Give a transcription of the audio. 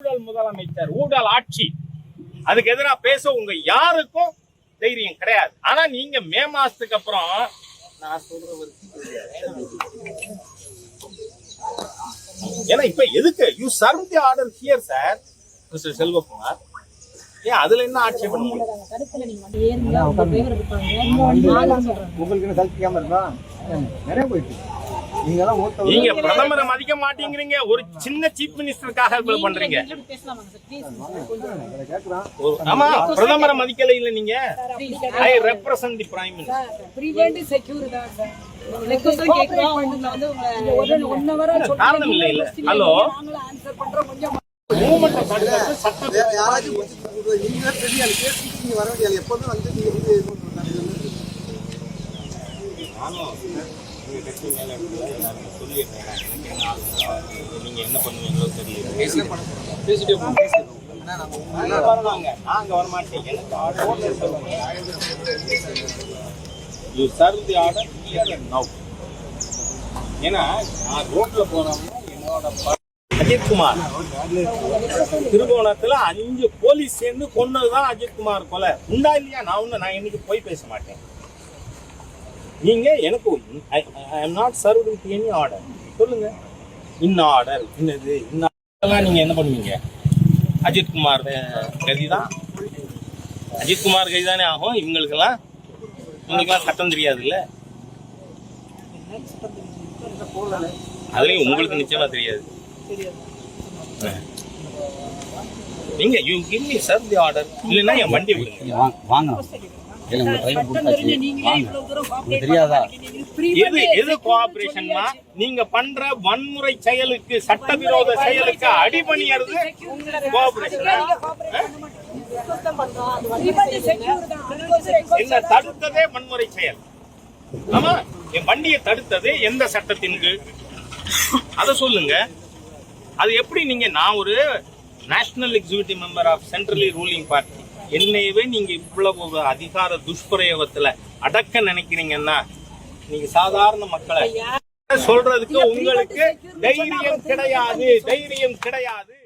ஊழல் முதலமைச்சர் ஊழல் ஆட்சி. அதுக்கு எதிரா பேச உங்க யாருக்கும் தைரியம் கிடையாது. ஆனா நீங்க மே மாசத்துக்கு அப்புறம் நான் சொல்றது ஏன்னா இப்ப எதுக்கு? You serve the order here sir mister Selvakumar. ஏன் அதுல என்ன ஆட்சேபம் உங்களுக்கு? சலிக்காம இருக்கா நிறைய போயிட்டு நீங்க எல்லாம் ஓட்ட நீங்க பிரதமரை மதிக்க மாட்டேங்கிறீங்க. ஒரு சின்ன சீஃப் மினிஸ்டருக்காக இவ்வளவு பண்றீங்க. ஆமா பிரதமரை மதிக்கல இல்ல நீங்க? I represent the prime minister காரணம் இல்ல ஹலோ. மூமெண்ட் சட்டம் யாராச்சும். நீங்க வர வேண்டிய. எப்போதும் வந்து நீங்க. நானும் உங்க கட்சி எனக்கு என்ன ஆகுது, என்ன பண்ணுவீங்களோ தெரியல பேசிட்டே வருவாங்க. வரமாட்டேன். எனக்கு ஆர்டர் சொல்லுங்க. You serve ஏன்னா நான் ரோட்டில் போனோம்னா என்னோட அஜித்குமார் திருகோணத்துல அஞ்சு போலீஸ் சேர்ந்து கொன்னதுதான் அஜித்குமார் கொலை உண்டா இல்லையா நான் ஒண்ணு நான் இன்னைக்கு போய் பேச மாட்டேன் நீங்க எனக்கு I am not serve with any order சொல்லுங்க. இன் ஆர்டர் இன்னது இன்னெல்லாம் நீங்க என்ன பண்ணுவீங்க? அஜித்குமார் கதிதான். அஜித்குமார் கதி தானே ஆகும். இவங்களுக்கெல்லாம் இவங்களுக்கெல்லாம் சட்டம் தெரியாதுல்ல? அதுலயும் உங்களுக்கு நிச்சயமா தெரியாது. நீங்க you give me serve the order இல்லைன்னா என் வண்டி வாங்க. தெரியாதா? எது எது கோஆபரேஷன்னா நீங்க பண்ற வன்முறை செயலுக்கு சட்டவிரோத செயலுக்கு அடிபணியறது கோஆபரேஷன் என்ன தடுத்ததே வன்முறை செயல். ஆமா? என் வண்டியை தடுத்தது எந்த சட்டத்தின் கீழ்? அத சொல்லுங்க. அது எப்படி நீங்க நான் ஒரு national executive member of centrally ruling party என்னையவே நீங்க இவ்வளவு அதிகார துஷ்பிரயோகத்துல அடக்க நினைக்கிறீங்கன்னா நீங்க சாதாரண மக்களை சொல்றதுக்கு உங்களுக்கு தைரியம் கிடையாது தைரியம் கிடையாது.